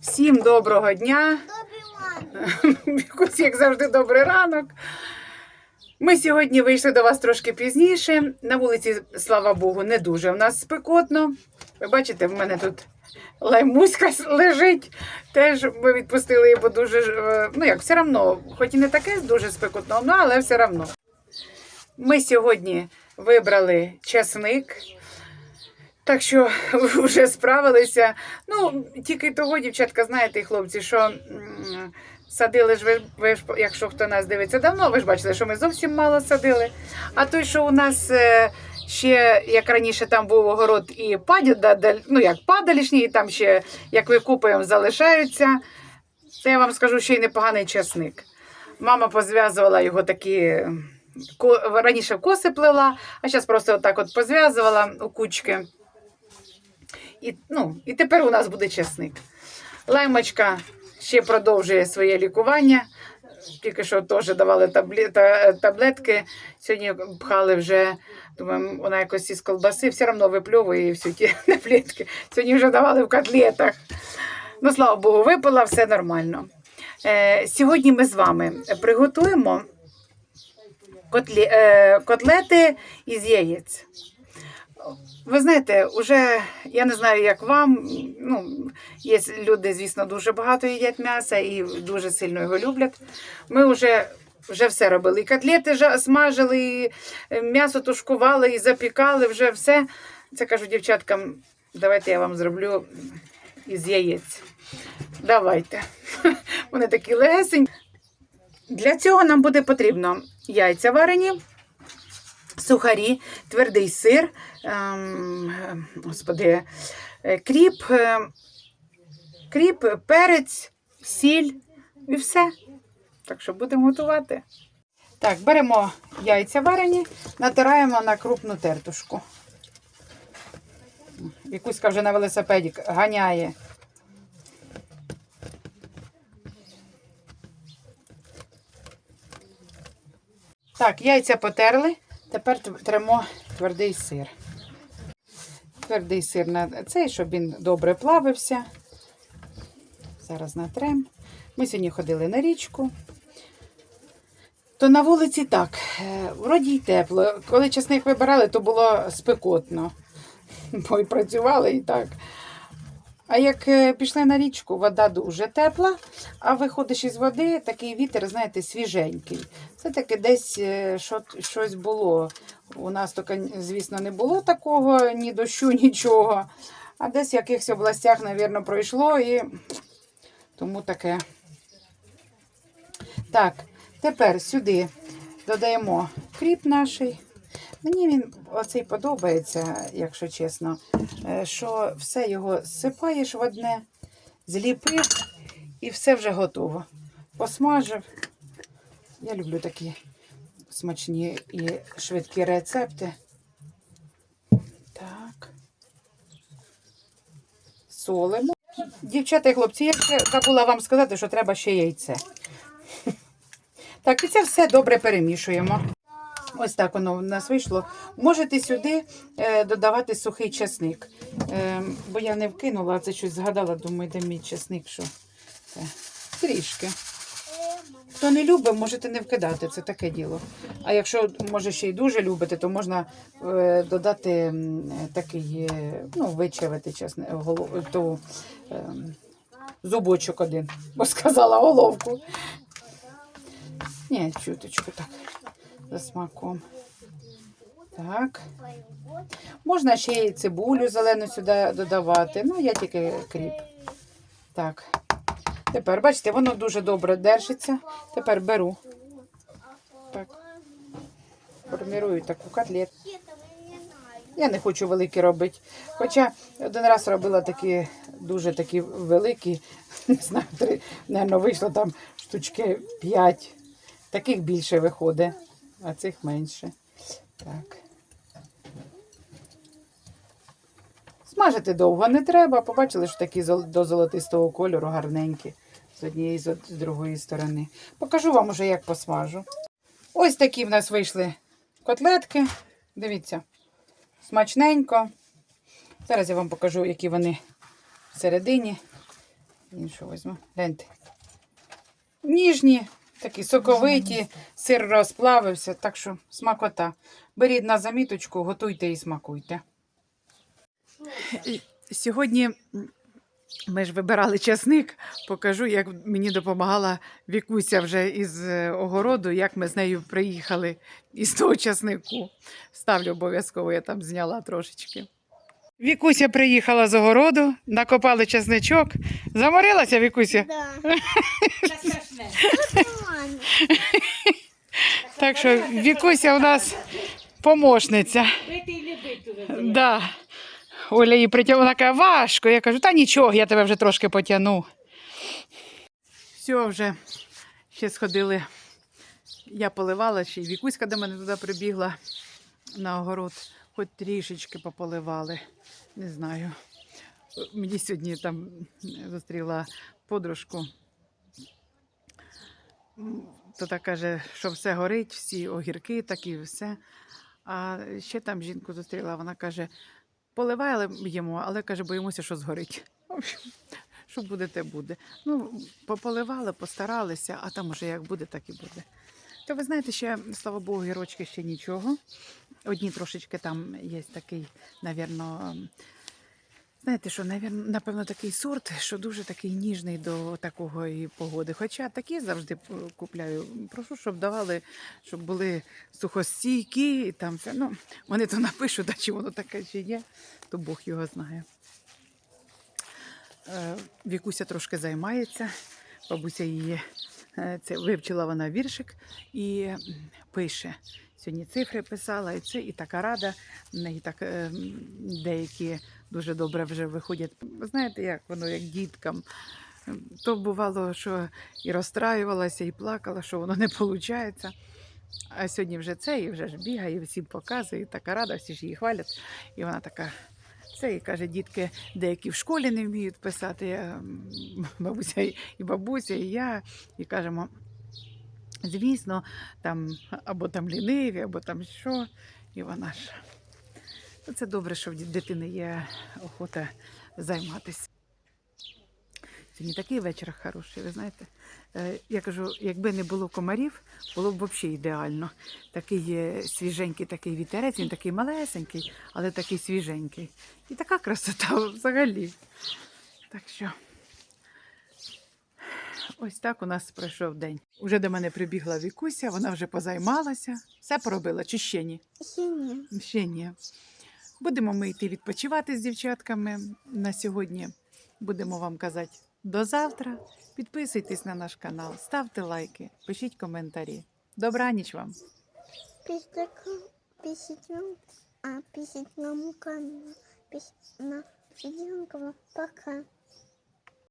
Всім доброго дня. Якось, як завжди, добрий ранок. Ми сьогодні вийшли до вас трошки пізніше. На вулиці, слава Богу, не дуже. У нас спекотно. Ви бачите, в мене тут лаймуська лежить. Теж ми відпустили її, бо дуже е, ну як, все одно, хоч і не таке дуже спекотно, ну, але все одно. Ми сьогодні вибрали часник. Так що вже справилися. Ну, тільки того, дівчатка, знаєте, хлопці, що садили ж ви, ви ж, якщо хто нас дивиться давно, ви ж бачили, що ми зовсім мало садили. А той, що у нас е, ще, як раніше, там був огород і падя, ну як падалішні, і там ще, як викупуємо, залишаються. Це я вам скажу, ще й непоганий часник. Мама позв'язувала його такі. Раніше коси плела, а зараз просто отак от позв'язувала у кучки. І, ну, і тепер у нас буде чесник. Лаймочка ще продовжує своє лікування. Тільки що теж давали таблі, та, таблетки. Сьогодні пхали вже, думаю, вона якось із колбаси, все одно випльовує всі ті таблетки. Сьогодні вже давали в котлетах. Ну, слава Богу, випила, все нормально. Е, сьогодні ми з вами приготуємо котлі, е, котлети із яєць. Ви знаєте, уже я не знаю, як вам. Ну, є люди, звісно, дуже багато їдять м'яса і дуже сильно його люблять. Ми вже, вже все робили. І котлети смажили, і е, м'ясо тушкували, і запікали, вже все. Це кажу дівчаткам, давайте я вам зроблю із яєць. Давайте. Вони такі легесенькі. Для цього нам буде потрібно яйця варені, сухарі, твердий сир, ем, господи, е, кріп, е, кріп, перець, сіль і все. Так що будемо готувати. Так, беремо яйця варені, натираємо на крупну тертушку. Якуська вже на велосипеді ганяє. Так, яйця потерли. Тепер тремо твердий сир. Твердий сир на цей, щоб він добре плавився. Зараз натрем. Ми сьогодні ходили на річку. То на вулиці так, е, вроді й тепло. Коли часник вибирали, то було спекотно. Бо і працювали і так. А як е, пішли на річку, вода дуже тепла, а виходиш із води, такий вітер, знаєте, свіженький. Це таки десь е, щось було. У нас звісно, не було такого, ні дощу, нічого. А десь в якихось областях, мабуть, пройшло і тому таке. Так, тепер сюди додаємо кріп наший. Мені він оцей подобається, якщо чесно, е, що все його зсипаєш в одне, зліпив і все вже готово. Посмажив. Я люблю такі смачні і швидкі рецепти. Так. Солимо. Дівчата і хлопці, я ще забула вам сказати, що треба ще яйце. Так, і це все добре перемішуємо. Ось так воно в нас вийшло. Можете сюди е, додавати сухий чесник. Е, бо я не вкинула, а це щось згадала, думаю, де мій чесник, що трішки. Хто не любить, можете не вкидати, це таке діло. А якщо, може, ще й дуже любите, то можна е, додати такий, е, ну, вичавити чесне, голов, ту, е, зубочок один, бо сказала головку. Ні, чуточку так, за смаком. Так. Можна ще й цибулю зелену сюди додавати. Ну, я тільки кріп. Так. Тепер, бачите, воно дуже добре держиться. Тепер беру. Так. Формірую таку котлету. Я не хочу великі робити. Хоча один раз робила такі дуже такі великі, не знаю, три, мабуть, вийшло там штучки 5. Таких більше виходить, а цих менше. Так. Смажити довго не треба. Побачили, що такі до золотистого кольору гарненькі з однієї з другої сторони. Покажу вам уже, як посмажу. Ось такі в нас вийшли котлетки. Дивіться, смачненько. Зараз я вам покажу, які вони всередині. Іншу візьму. Гляньте. Ніжні, такі соковиті, сир розплавився, так що смакота. Беріть на заміточку, готуйте і смакуйте. Сьогодні ми ж вибирали часник. Покажу, як мені допомагала Вікуся вже із е, огороду, як ми з нею приїхали із того часнику. Ставлю обов'язково, я там зняла трошечки. Вікуся приїхала з огороду, накопали часничок. Заморилася Вікуся? Да. Так що Вікуся у нас помощниця. Да. Оля її притягнула, вона каже, важко. Я кажу, та нічого, я тебе вже трошки потягну. Все, вже ще сходили. Я поливала, ще й Вікуська до мене туди прибігла на огород. Хоч трішечки пополивали. Не знаю. Мені сьогодні там зустріла подружку. То так каже, що все горить, всі огірки, такі все. А ще там жінку зустріла, вона каже, поливаємо, але каже, боїмося, що згорить. Що буде, те буде. Ну, пополивали, постаралися, а там уже як буде, так і буде. То ви знаєте, ще, слава Богу, гірочки ще нічого. Одні трошечки там є такий, навірно, знаєте, що, напевно, такий сорт, що дуже такий ніжний до такої погоди. Хоча такі завжди купляю. Прошу, щоб давали, щоб були сухостійкі і там все. Ну, вони то напишуть, а чи воно таке чи є, то Бог його знає. Е, Вікуся трошки займається. Бабуся її е, це вивчила вона віршик і пише. Сьогодні цифри писала, і це і така рада. Неї так е, деякі дуже добре вже виходять. Знаєте, як воно, як діткам. То бувало, що і розстраювалася, і плакала, що воно не виходить. А сьогодні вже це, і вже ж бігає, і всім показує, і така рада, всі ж її хвалять. І вона така. Це і каже, дітки деякі в школі не вміють писати. Я, бабуся і і бабуся, і я, і кажемо, звісно, там або там ліниві, або там що. І вона ж. Ну, Це добре, що в дитини є охота займатися. Сьогодні такий вечір хороший, ви знаєте. Е, Я кажу, якби не було комарів, було б взагалі ідеально. Такий свіженький такий вітерець, він такий малесенький, але такий свіженький. І така красота взагалі. Так що ось так у нас пройшов день. Уже до мене прибігла Вікуся, вона вже позаймалася. Все поробила, чи ще ні? Синий. Ще ні. Будемо ми йти відпочивати з дівчатками на сьогодні. Будемо вам казати до завтра. Підписуйтесь на наш канал, ставте лайки, пишіть коментарі. Добраніч вам! Писать нам, а писать нам канал. Писать на Пока.